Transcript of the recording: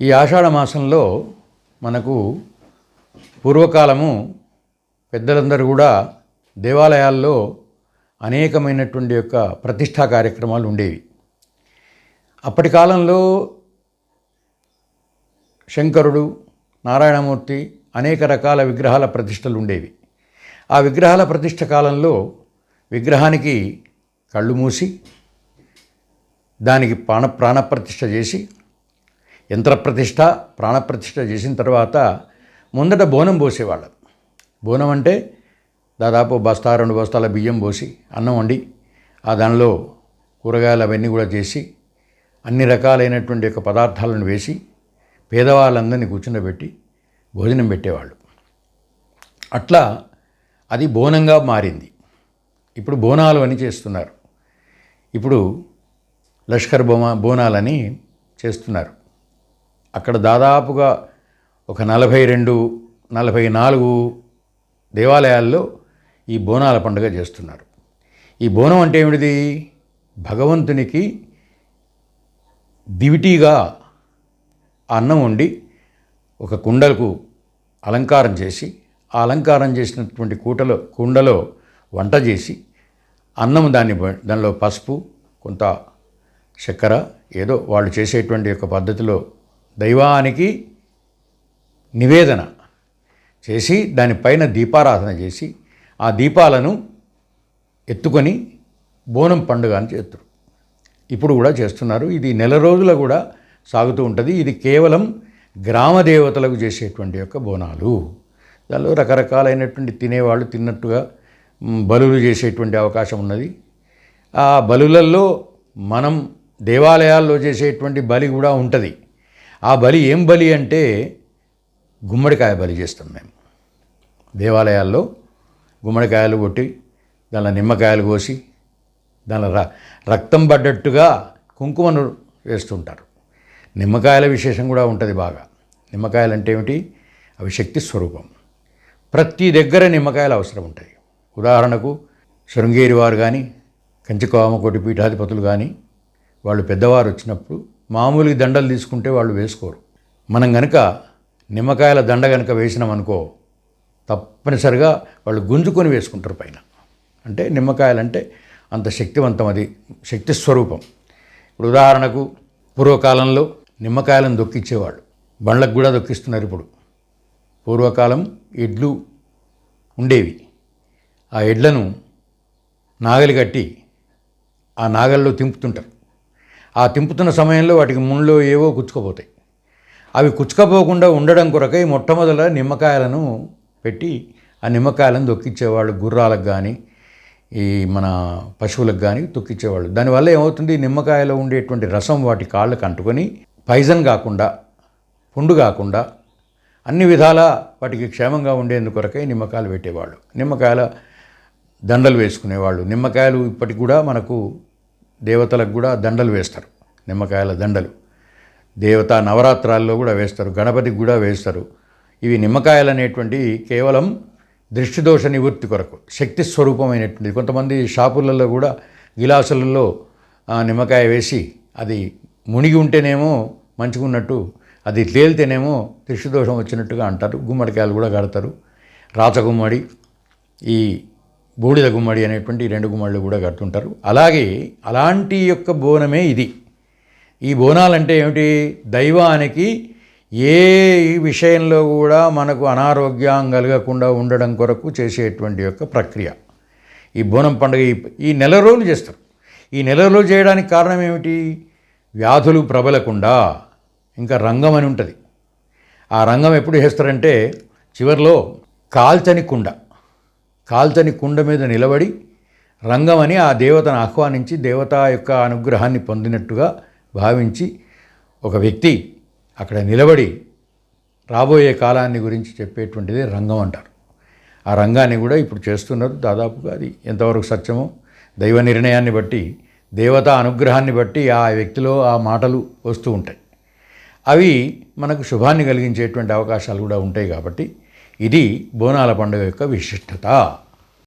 ఈ ఆషాఢ మాసంలో మనకు పూర్వకాలము పెద్దలందరూ కూడా దేవాలయాల్లో అనేకమైనటువంటి యొక్క ప్రతిష్టా కార్యక్రమాలు ఉండేవి. అప్పటి కాలంలో శంకరుడు నారాయణమూర్తి అనేక రకాల విగ్రహాల ప్రతిష్టలు ఉండేవి. ఆ విగ్రహాల ప్రతిష్ట కాలంలో విగ్రహానికి కళ్ళు మూసి దానికి ప్రాణ ప్రాణప్రతిష్ఠ చేసి యంత్రప్రతిష్ఠ ప్రాణప్రతిష్ఠ చేసిన తర్వాత ముందట బోనం పోసేవాళ్ళు. బోనం అంటే దాదాపు బస్తా రెండు బస్తాల బియ్యం పోసి అన్నం వండి ఆ దానిలో కూరగాయలు అవన్నీ కూడా చేసి అన్ని రకాలైనటువంటి యొక్క పదార్థాలను వేసి పేదవాళ్ళందరినీ కూర్చుండబెట్టి భోజనం పెట్టేవాళ్ళు. అట్లా అది బోనంగా మారింది. ఇప్పుడు బోనాలు అని చేస్తున్నారు. ఇప్పుడు లష్కర్ బోమా బోనాలని చేస్తున్నారు. అక్కడ దాదాపుగా ఒక నలభై రెండు నలభై నాలుగు దేవాలయాల్లో ఈ బోనాల పండుగ చేస్తున్నారు. ఈ బోనం అంటే ఏమిటిది? భగవంతునికి దివిటీగా అన్నం వండి ఒక కుండలకు అలంకారం చేసి ఆ అలంకారం చేసినటువంటి కూటలో కుండలో వంట చేసి అన్నం దాన్ని దానిలో పసుపు కొంత చక్కెర ఏదో వాళ్ళు చేసేటువంటి యొక్క పద్ధతిలో దైవానికి నివేదన చేసి దానిపైన దీపారాధన చేసి ఆ దీపాలను ఎత్తుకొని బోనం పండుగ అని చేస్తారు. ఇప్పుడు కూడా చేస్తున్నారు. ఇది నెల రోజుల కూడా సాగుతూ ఉంటుంది. ఇది కేవలం గ్రామ దేవతలకు చేసేటువంటి యొక్క బోనాలు. దానిలో రకరకాలైనటువంటి తినేవాళ్ళు తిన్నట్టుగా బలులు చేసేటువంటి అవకాశం ఉన్నది. ఆ బలులల్లో మనం దేవాలయాల్లో చేసేటువంటి బలి కూడా ఉంటుంది. ఆ బలి ఏం బలి అంటే గుమ్మడికాయ బలి చేస్తాం మేము. దేవాలయాల్లో గుమ్మడికాయలు కొట్టి దానిలో నిమ్మకాయలు కోసి దానిలో ర రక్తం పడ్డట్టుగా కుంకుమను వేస్తుంటారు. నిమ్మకాయల విశేషం కూడా ఉంటుంది బాగా. నిమ్మకాయలు అంటే ఏమిటి? అవి శక్తి స్వరూపం. ప్రతి దగ్గర నిమ్మకాయలు అవసరం ఉంటాయి. ఉదాహరణకు శృంగేరి వారు కానీ కంచికామకోటి పీఠాధిపతులు కానీ వాళ్ళు పెద్దవారు వచ్చినప్పుడు మామూలుగా దండలు తీసుకుంటే వాళ్ళు వేసుకోరు. మనం గనుక నిమ్మకాయల దండ కనుక వేసినామనుకో తప్పనిసరిగా వాళ్ళు గుంజుకొని వేసుకుంటారు పైన. అంటే నిమ్మకాయలంటే అంత శక్తివంతం అది శక్తి స్వరూపం. ఇప్పుడు ఉదాహరణకు పూర్వకాలంలో నిమ్మకాయలను దొక్కిచ్చేవాళ్ళు. బండ్లకు కూడా దొక్కిస్తున్నారు ఇప్పుడు. పూర్వకాలం ఎడ్లు ఉండేవి. ఆ ఎడ్లను నాగలి కట్టి ఆ నాగల్లో తింపుతుంటారు. ఆ తింపుతున్న సమయంలో వాటికి ముళ్ళు ఏవో కుచ్చుకుపోతాయి. అవి కుచ్చుకపోకుండా ఉండడం కొరకై మొట్టమొదట నిమ్మకాయలను పెట్టి ఆ నిమ్మకాయలను దొక్కిచ్చేవాళ్ళు గుర్రాలకు కానీ ఈ మన పశువులకు కానీ తొక్కిచ్చేవాళ్ళు. దానివల్ల ఏమవుతుంది? నిమ్మకాయలో ఉండేటువంటి రసం వాటి కాళ్ళకు అంటుకొని పైజన్ కాకుండా పుండు కాకుండా అన్ని విధాలా వాటికి క్షేమంగా ఉండేందుకు కొరకై నిమ్మకాయలు పెట్టేవాళ్ళు. నిమ్మకాయల దండలు వేసుకునేవాళ్ళు. నిమ్మకాయలు ఇప్పటికి కూడా మనకు దేవతలకు కూడా దండలు వేస్తారు. నిమ్మకాయల దండలు. దేవతా నవరాత్రాల్లో కూడా వేస్తారు. గణపతికి కూడా వేస్తారు. ఇవి నిమ్మకాయలు అనేటువంటి కేవలం దృష్టిదోష నివృత్తి కొరకు శక్తి స్వరూపమైనటువంటి కొంతమంది షాపులలో కూడా గిలాసులలో నిమ్మకాయ వేసి అది మునిగి ఉంటేనేమో మంచిగా ఉన్నట్టు అది తేలితేనేమో దృష్టిదోషం వచ్చినట్టుగా అంటారు. గుమ్మడికాయలు కూడా కడతారు. రాచగుమ్మడి ఈ బూడిద గుమ్మడి అనేటువంటి రెండు గుమ్మళ్ళు కూడా కడుతుంటారు. అలాగే అలాంటి యొక్క బోనమే ఇది. ఈ బోనాలంటే ఏమిటి? దైవానికి ఏ విషయంలో కూడా మనకు అనారోగ్యం కలగకుండా ఉండడం కొరకు చేసేటువంటి యొక్క ప్రక్రియ. ఈ బోనం పండుగ ఈ- ఈ నెల రోజులు చేస్తారు. ఈ నెల రోజులు చేయడానికి కారణం ఏమిటి? వ్యాధులు ప్రబలకుండా ఇంకా రంగం అని ఉంటుంది. ఆ రంగం ఎప్పుడు చేస్తారంటే చివరిలో కాల్చని కుండ. కాల్చని కుండ మీద నిలబడి రంగం అని ఆ దేవతను ఆహ్వానించి దేవత యొక్క అనుగ్రహాన్ని పొందినట్టుగా భావించి ఒక వ్యక్తి అక్కడ నిలబడి రాబోయే కాలాన్ని గురించి చెప్పేటువంటిది రంగం అంటారు. ఆ రంగాన్ని కూడా ఇప్పుడు చేస్తున్నారు దాదాపుగా అది ఎంతవరకు సత్యమో దైవ నిర్ణయాన్ని బట్టి దేవత అనుగ్రహాన్ని బట్టి ఆ వ్యక్తిలో ఆ మాటలు వస్తూ ఉంటాయి. అవి మనకు శుభాన్ని కలిగించేటువంటి అవకాశాలు కూడా ఉంటాయి కాబట్టి ఇది బోనాల పండుగ యొక్క విశిష్టత.